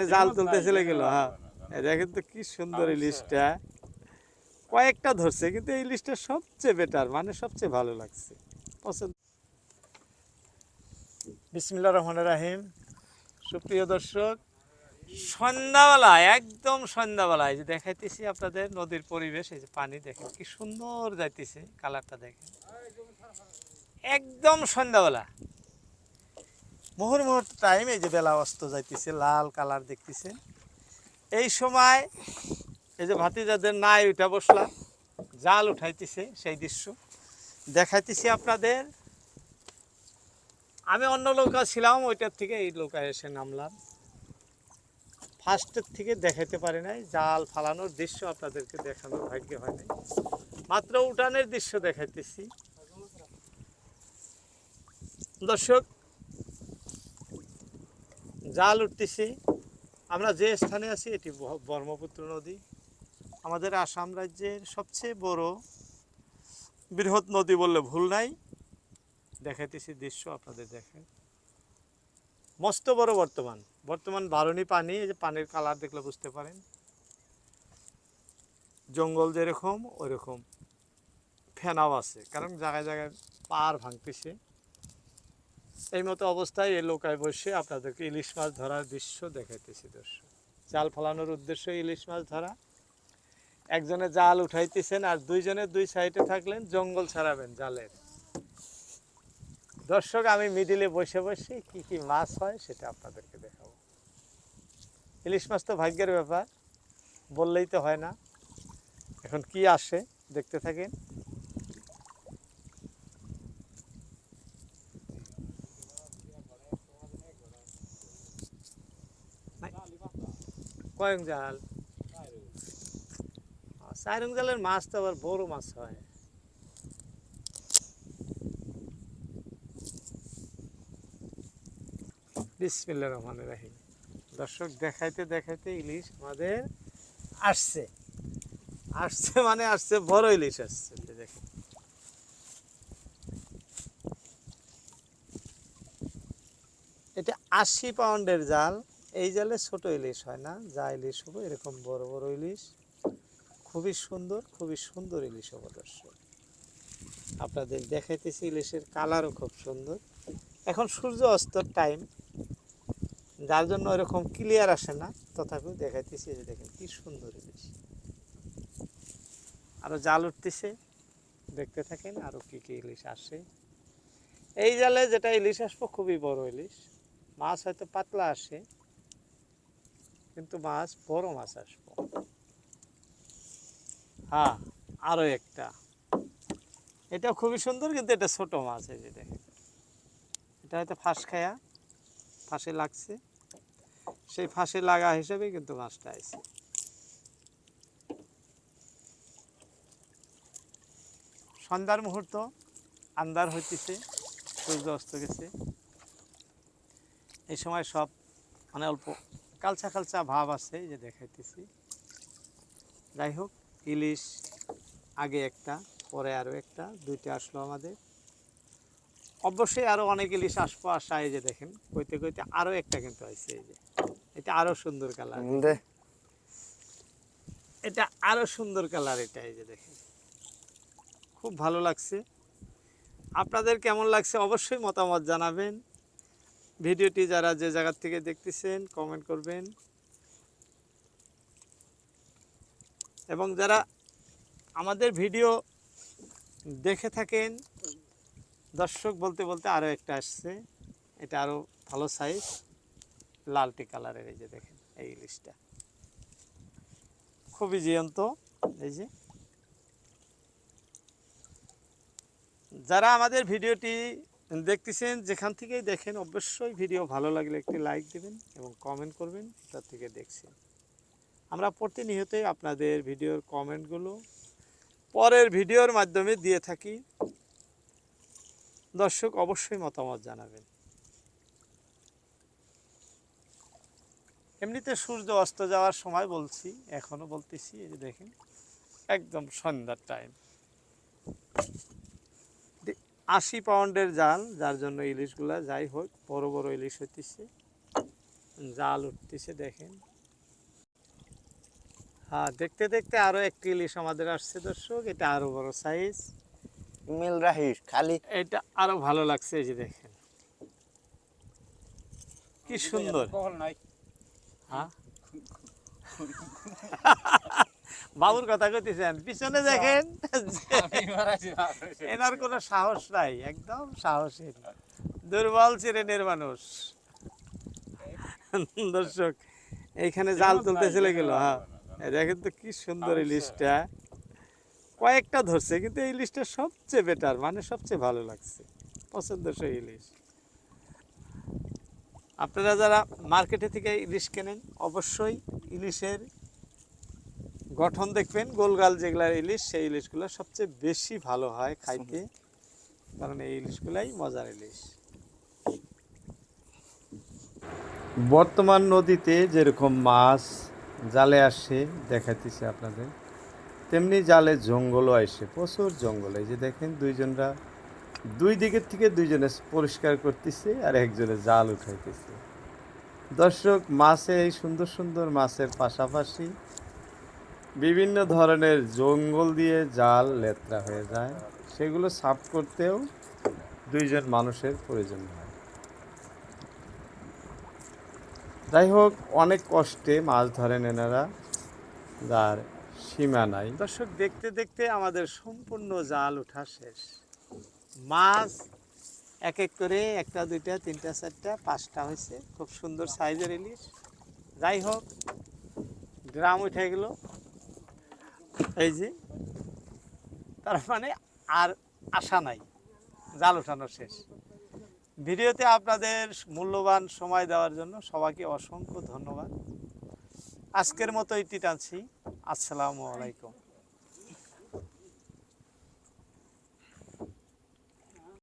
জাল তুলতে চলে গেল হ্যাঁ। দেখেন তো কি সুন্দর ইলিশটা কয়েকটা ধরছে কিন্তু এই ইলিশটা সবচেয়ে বেটার মানে সবচেয়ে ভালো লাগছে। পছন্দ। বিসমিল্লা রহমান রাহিম। সুপ্রিয় দর্শক সন্ধ্যাবেলা একদম সন্ধ্যাবেলা এই যে দেখাইতেছি আপনাদের নদীর পরিবেশ এই যে পানি দেখেন কি সুন্দর যাইতেছে কালারটা দেখেন। একদম সন্ধ্যাবেলা। মুহুর মুহূর্ত টাইম এই যে বেলা অস্ত যাইতেছে, লাল কালার দেখতেছে। এই সময় এই যে ভাতিজাদের নাই উঠা বসলাম, জাল উঠাইতেছে সেই দৃশ্য। দেখাইতেছি আপনাদের। আমি অন্য নৌকা ছিলাম, ওইটার থেকে এই নৌকায় এসে নামলাম। ফার্স্টের থেকে দেখাইতে পারি নাই, জাল ফালানোর দৃশ্য আপনাদেরকে দেখানোর ভাগ্য হয় নাই। মাত্র উঠানের দৃশ্য দেখাইতেছি। দর্শক জাল উঠতেছি। আমরা যে স্থানে আছি, এটি ব্রহ্মপুত্র নদী। আমাদের আসাম রাজ্যের সবচেয়ে বড় বৃহৎ নদী বললে ভুল নাই। দেখাইতেছি দৃশ্য, আপনাদের দেখেন। মস্ত বড় বর্তমান। বর্তমান বারণী পানি, এই যে পানির কালার দেখলে বুঝতে পারেন। জঙ্গল যেরকম ওইরকম ফেনাও আছে, কারণ জায়গায় জায়গায় পার ভাঙতেছে। এই মতো অবস্থায় এই নৌকায় বসে আপনাদেরকে ইলিশ মাছ ধরার দৃশ্য দেখাইতেছি, দর্শক। জাল ফলানোর উদ্দেশ্য ইলিশ মাছ ধরা। একজনে জাল উঠাইতেছেন আর দুইজনে দুই সাইডে থাকলেন, জঙ্গল ছাড়াবেন জালের। দর্শক, আমি মিডিলে বসে বসে কি কি মাছ হয় সেটা আপনাদেরকে দেখাবো। ইলিশ মাছ তো ভাগ্যের ব্যাপার, বললেই তো হয় না। এখন কি আসে, দেখতে থাকেন। কয়েক জাল। চারং জালের মাছ তো আবার বড় মাছ হয়। বিসমিল্লা রহমান রাহিম। দর্শক, দেখাইতে দেখাইতে ইলিশ আমাদের আসছে। আসছে মানে আসছে, বড় ইলিশ আসছে। দেখেন। এটা আশি পাউন্ডের জাল। এই জালে ছোট ইলিশ হয় না, যা ইলিশ হব এরকম বড় বড় ইলিশ। খুবই সুন্দর খুবই সুন্দর ইলিশ হব দর্শক। আপনাদের দেখাইতেছি ইলিশের কালারও খুব সুন্দর। এখন সূর্য অস্তর টাইম যার জন্য এরকম ক্লিয়ার আসে না। তথাপিও দেখাইতেছি যে দেখেন কি সুন্দর ইলিশ। আরও জাল উঠতেছে, দেখতে থাকেন আরও কী কী ইলিশ আসে। এই জালে যেটা ইলিশ আসব, খুবই বড় ইলিশ। মাছ হয়তো পাতলা আসে কিন্তু মাছ, বড় মাছ আসব। হ্যাঁ আরও একটা। এটা খুবই সুন্দর, কিন্তু এটা ছোট মাছ, এই যে দেখেন। এটা হয়তো ফাঁস খায়া, ফাঁসে লাগছে। সেই ফাঁসে লাগা হিসেবে কিন্তু মাছটা আছে। সন্ধ্যার মুহূর্ত আন্দার হইতেছে, সূর্য অস্ত গেছে। এই সময় সব মানে অল্প কালচা কালচা ভাব আছে এই যে দেখাইতেছি। যাই হোক ইলিশ আগে একটা পরে আরও একটা দুইটা আসলো আমাদের। অবশ্যই আরও অনেক ইলিশ আসব আসা এই যে দেখেন কইতে কইতে আরও একটা কিন্তু আছে এই যে। এটা আরও সুন্দর কালার। এটা আরও সুন্দর কালার এটা এই যে দেখেন। খুব ভালো লাগছে। আপনাদের কেমন লাগছে অবশ্যই মতামত জানাবেন। ভিডিওটি যারা যে জায়গা থেকে দেখতেছেন কমেন্ট করবেন। এবং যারা আমাদের ভিডিও দেখে থাকেন, দর্শক বলতে বলতে আরও একটা আসছে। এটা আরও ভালো সাইজ লালটি কালারের এই যে দেখেন, এই ইলিশটা। খুবই জীবন্ত এই যে। যারা আমাদের ভিডিওটি দেখতেছেন, যেখান থেকেই দেখেন, অবশ্যই ভিডিও ভালো লাগলে একটি লাইক দেবেন এবং কমেন্ট করবেন তার থেকে দেখছেন। আমরা প্রতিনিয়তই আপনাদের ভিডিওর কমেন্টগুলো পরের ভিডিওর মাধ্যমে দিয়ে থাকি। দর্শক, অবশ্যই মতামত জানাবেন। এমনিতে সূর্য অস্ত যাওয়ার সময় বলছি, এখনও বলতেছি, এই যে দেখেন, একদম সন্ধ্যার টাইম আশি পাউন্ডের জাল যার জন্য ইলিশগুলা যাই হোক বড় বড় ইলিশ হইতেছে। জাল উঠতেছে দেখেন। হ্যাঁ দেখতে দেখতে আরও একটি ইলিশ আমাদের আসছে দর্শক। এটা আরও বড় সাইজ মিল রাহিস খালি। এটা আরও ভালো লাগছে এই যে দেখেন। কি সুন্দর। হ্যাঁ? বাবুর কথা কইতেছেন পিছনে দেখেন। এনার কোনো সাহস নাই একদম সাহসীন দুর্বল শ্রেণির মানুষ। দর্শক এইখানে জাল তুলতে চলে গেল হ্যাঁ। দেখেন তো কি সুন্দর ইলিশটা কয়েকটা ধরছে কিন্তু এই ইলিশটা সবচেয়ে বেটার মানে সবচেয়ে ভালো লাগছে। পছন্দসই ইলিশ আপনারা যারা মার্কেটে থেকে ইলিশ কেনেন অবশ্যই ইলিশের গঠন দেখবেন, গোলগাল যেগুলা ইলিশ, সেই ইলিশগুলো সবচেয়ে বেশি ভালো হয় খাইতে। কারণ এই ইলিশগুলাই মজার ইলিশ। বর্তমান নদীতে যেরকম মাছ, জালে আসে, দেখাইতেছে আপনাদের, তেমনি জালে জঙ্গলও আসে, প্রচুর জঙ্গল। এই যে দেখেন, দুইজনরা দুই দিকের থেকে দুইজনে পরিষ্কার করতেছে আর একজনে জাল উঠাইতেছে। দর্শক, মাছে এই সুন্দর সুন্দর মাছের পাশাপাশি বিভিন্ন ধরনের জঙ্গল দিয়ে জাল, লেত্রা হয়ে যায়। সেগুলো সাফ করতেও দুইজন মানুষের প্রয়োজন হয়। যাই হোক, অনেক কষ্টে মাছ ধরেন এনারা, যার সীমা নাই। দর্শক, দেখতে দেখতে আমাদের সম্পূর্ণ জাল ওঠা শেষ। মাছ এক এক করে একটা, দুইটা, তিনটা, চারটা, পাঁচটা হয়েছে। খুব সুন্দর সাইজের ইলিশ। যাই হোক, গ্রাম উঠে গেল। এই যে, তার মানে আর আশা নাই, জাল ওঠানো শেষ। ভিডিওতে আপনাদের মূল্যবান সময় দেওয়ার জন্য সবাইকে অসংখ্য ধন্যবাদ। আজকের মতো এটি টানছি। আসসালামু আলাইকুম।